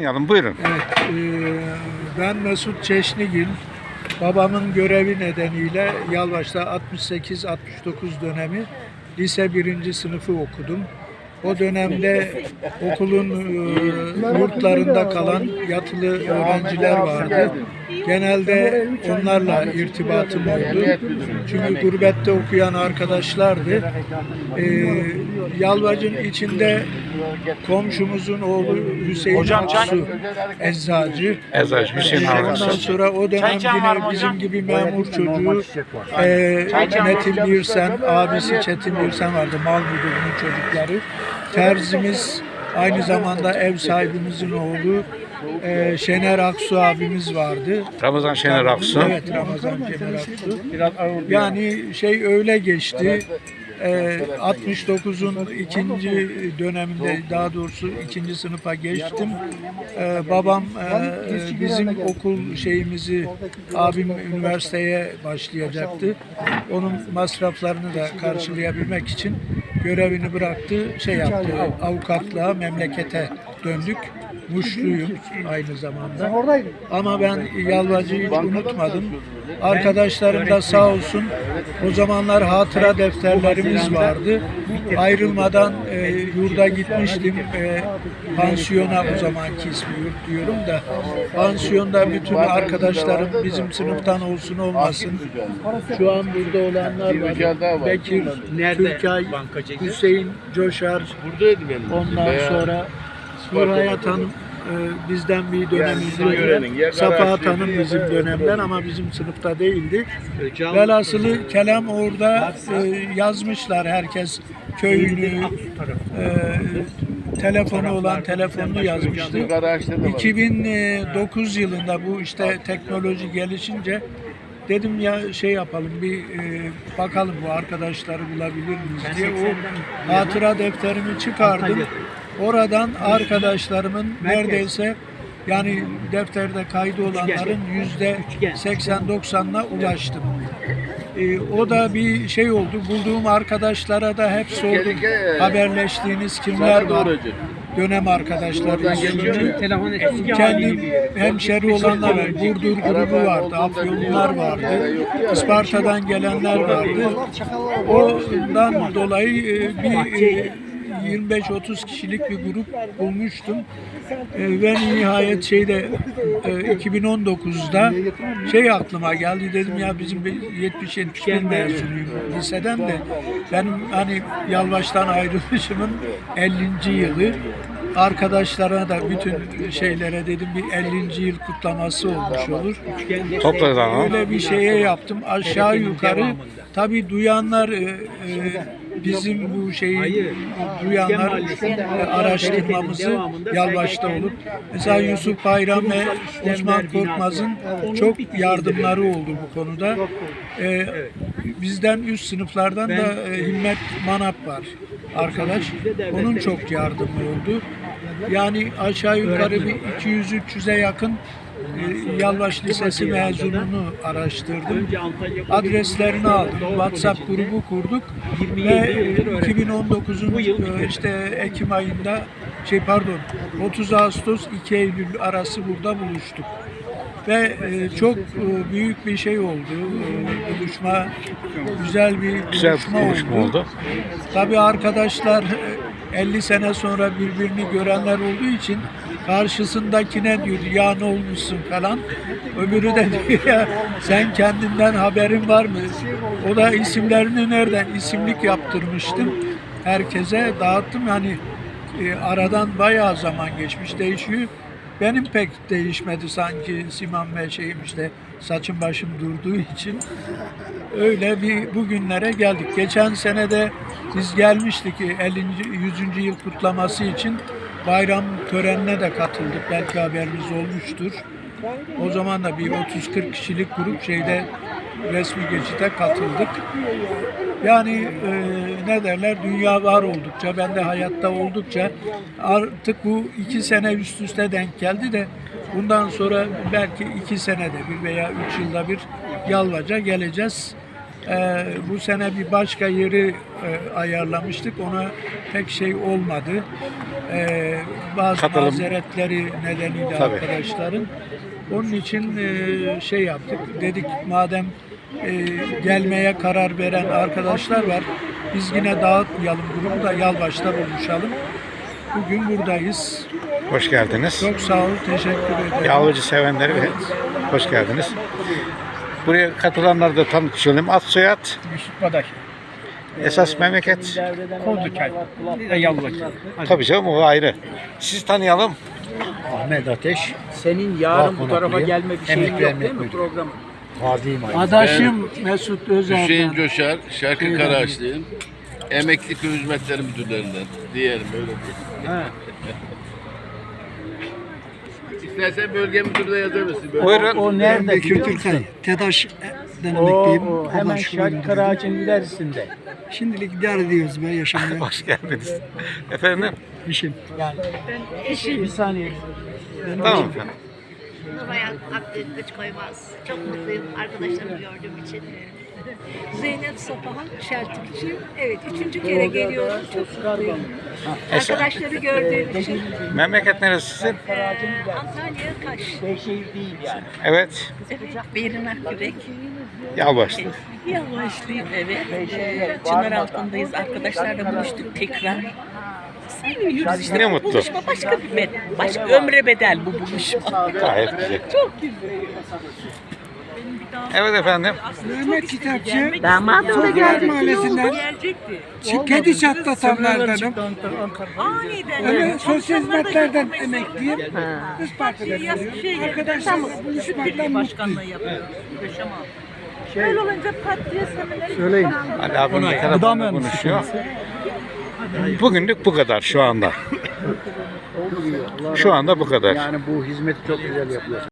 Yalın buyurun. Evet, eee, ben Mesut Çeşnigil. Babamın görevi nedeniyle Yalvaç'ta 68-69 dönemi lise birinci sınıfı okudum. O dönemde okulun eee, yurtlarında kalan yatılı öğrenciler vardı. Genelde onlarla irtibatım oldu. Çünkü gurbette okuyan arkadaşlardı. Eee Yalvaç'ın içinde komşumuzun oğlu Hüseyin Hocam, Aksu eczacı. Eczacı Hüseyin Ondan sonra o dönem yine bizim gibi memur çocuğu e, Metin Birsen, abisi Çetin Birsen vardı, mal müdürünün çocukları. Terzimiz aynı zamanda ev sahibimizin oğlu e, Şener Aksu abimiz vardı. Ramazan Şener Aksu. Evet Ramazan Şener Aksu. Yani şey öyle geçti. Ee, 69'un ikinci döneminde daha doğrusu ikinci sınıfa geçtim. Ee, babam e, bizim okul şeyimizi abim üniversiteye başlayacaktı. Onun masraflarını da karşılayabilmek için görevini bıraktı. Şey yaptı. Avukatlığa memlekete döndük. Muşluyum aynı zamanda. Ama ben Yalvacı'yı hiç unutmadım. Arkadaşlarım da sağ olsun o zamanlar hatıra defterlerimiz vardı. Ayrılmadan e, yurda gitmiştim. E, pansiyona o zamanki ismi yurt diyorum da pansiyonda bütün arkadaşlarım bizim sınıftan olsun olmasın. Şu an burada olanlar var. Bekir, Türkay, Hüseyin Coşar, Buradaydı benim. Ondan sonra Nurhayat Hanım bizden bir dönem sizin görenin, izliyor. yer Safahat. Hanım bizim dönemden ama bizim sınıfta değildi. Velhasılı kelam orada e, yazmışlar herkes köyünü, e, telefonu olan telefonunu yazmıştı. Yukarı açtı da var. 2009 yılında bu işte teknoloji gelişince dedim ya şey yapalım bir e, bakalım bu arkadaşları bulabilir miyiz diye o hatıra defterimi çıkardım. Oradan arkadaşlarımın neredeyse yani defterde kaydı olanların yüzde 80-90'ına ulaştım. E, o da bir şey oldu. Bulduğum arkadaşlara da hep sordum. Tehlike- Haberleştiğiniz kimler var? doğrucu. Dönem arkadaşlarımız. geçiyor. Telefon eski Kendi hemşeri olanlar var. Burdur grubu vardı, Afyonlular vardı, Isparta'dan gelenler vardı. Ondan dolayı e, bir e, 25-30 kişilik bir grup bulmuştum. E, Ve nihayet şeyde e, 2019'da şey aklıma geldi dedim ya bizim bir 70-71 mezunuyum liseden de benim hani Yalvaç'tan ayrılışımın 50. yılı arkadaşlara da bütün şeylere dedim bir 50. yıl kutlaması olmuş olur. Topladı ama. Öyle bir şeye yaptım. Aşağı yukarı tabi duyanlar e, e, bizim bu şeyi duyanlar e, araştırmamızı Yalvaç'ta olup mesela Yusuf Bayram ve Osman Korkmaz'ın çok yardımları oldu bu konuda. E, bizden üst sınıflardan da e, Himmet Manap var arkadaş. Onun çok yardımı oldu. Yani aşağı yukarı bir 200-300'e yakın e, Yalvaç Lisesi mezununu araştırdım. Adreslerini aldım. WhatsApp grubu kurduk ve e, 2019'un e, işte Ekim ayında şey pardon 30 Ağustos 2 Eylül arası burada buluştuk. Ve e, çok e, büyük bir şey oldu. E, buluşma güzel bir Güzel buluşma, bir buluşma oldu. Tabii arkadaşlar 50 sene sonra birbirini görenler olduğu için karşısındakine diyor ya ne olmuşsun falan. Öbürü de diyor ya sen kendinden haberin var mı? O da isimlerini nereden? isimlik yaptırmıştım. Herkese dağıttım. Yani e, aradan bayağı zaman geçmiş değişiyor. Benim pek değişmedi sanki Siman ve şeyim işte saçım başım durduğu için. Öyle bir bugünlere geldik. Geçen sene de biz gelmiştik 50. 100. yıl kutlaması için bayram törenine de katıldık. Belki haberiniz olmuştur. O zaman da bir 30-40 kişilik grup şeyde resmi geçite katıldık. Yani e, ne derler dünya var oldukça ben de hayatta oldukça artık bu iki sene üst üste denk geldi de bundan sonra belki iki senede bir veya üç yılda bir Yalvaca geleceğiz. Ee, bu sene bir başka yeri e, ayarlamıştık. Ona pek şey olmadı. Ee, bazı Katılım. mazeretleri nedeniyle Tabii. arkadaşların. Onun için e, şey yaptık. Dedik madem e, gelmeye karar veren arkadaşlar var. Biz yine dağıtmayalım durumu da yalvaçta buluşalım. Bugün buradayız. Hoş geldiniz. Çok sağ ol, teşekkür ederim. Yavrucu sevenleri hoş geldiniz. Buraya katılanları da tanıtışalım. Ad soyad, Yusuf Badaş. esas memleket. Kozlukel. Bir de Yalvaç. Tabii canım o ayrı. Sizi tanıyalım. Ahmet Ateş. Senin yarın bu tarafa gelme bir şeyin yok emekli değil mi programı? Vaziyim aynı. Adaşım Mesut Hüseyin Özer'den. Coşar, Şarkı Karaağaçlıyım. Emekli Köy Hizmetleri Müdürlerinden diyelim öyle diyelim. İstersen bölge müdürü de yazabilirsin. Bölge Buyurun. O nerede biliyor musun? Türkay, TEDAŞ'den O, emekliyim. o hemen şubeye Karaağaç'ın ilerisinde. Şimdilik idare ediyoruz be yaşamaya. Hoş geldiniz. Efendim? İşim. Bir saniye. Tamam efendim. Nuray Akgül Kıç Koymaz. Çok mutluyum arkadaşlarımı gördüğüm için. Zeynep Sapahan Şeltikçi. Evet, üçüncü kere geliyorum. Çok mutluyum. Arkadaşları gördüğüm için. Memleket neresi sizin? Ee, Antalya Kaş. Değil yani. Evet. Evet, Berin Akgürek. Yalvaçlı. Yavaşlayayım evet. Ee, Çınar altındayız. Arkadaşlarla buluştuk tekrar. Seviyoruz işte. Ne Bu mutlu. Buluşma başka bir med. Başka ömre bedel bu buluşma. Gayet güzel. Evet efendim. Mehmet Kitapçı, Damadım da Soğuklar Mahallesi'nden, Gelecekti. Kedi çatlatanlardanım. Aniden. Evet, sosyal hizmetlerden emekliyim. Biz partide duruyoruz. Arkadaşlarla buluşmaktan mutluyum. Böyle olunca pat diye semineri Söyleyin. Ali abim de telefonla konuşuyor. Bugünlük bu kadar şu anda. Şu anda bu kadar. Yani bu hizmeti çok güzel yapıyorsun.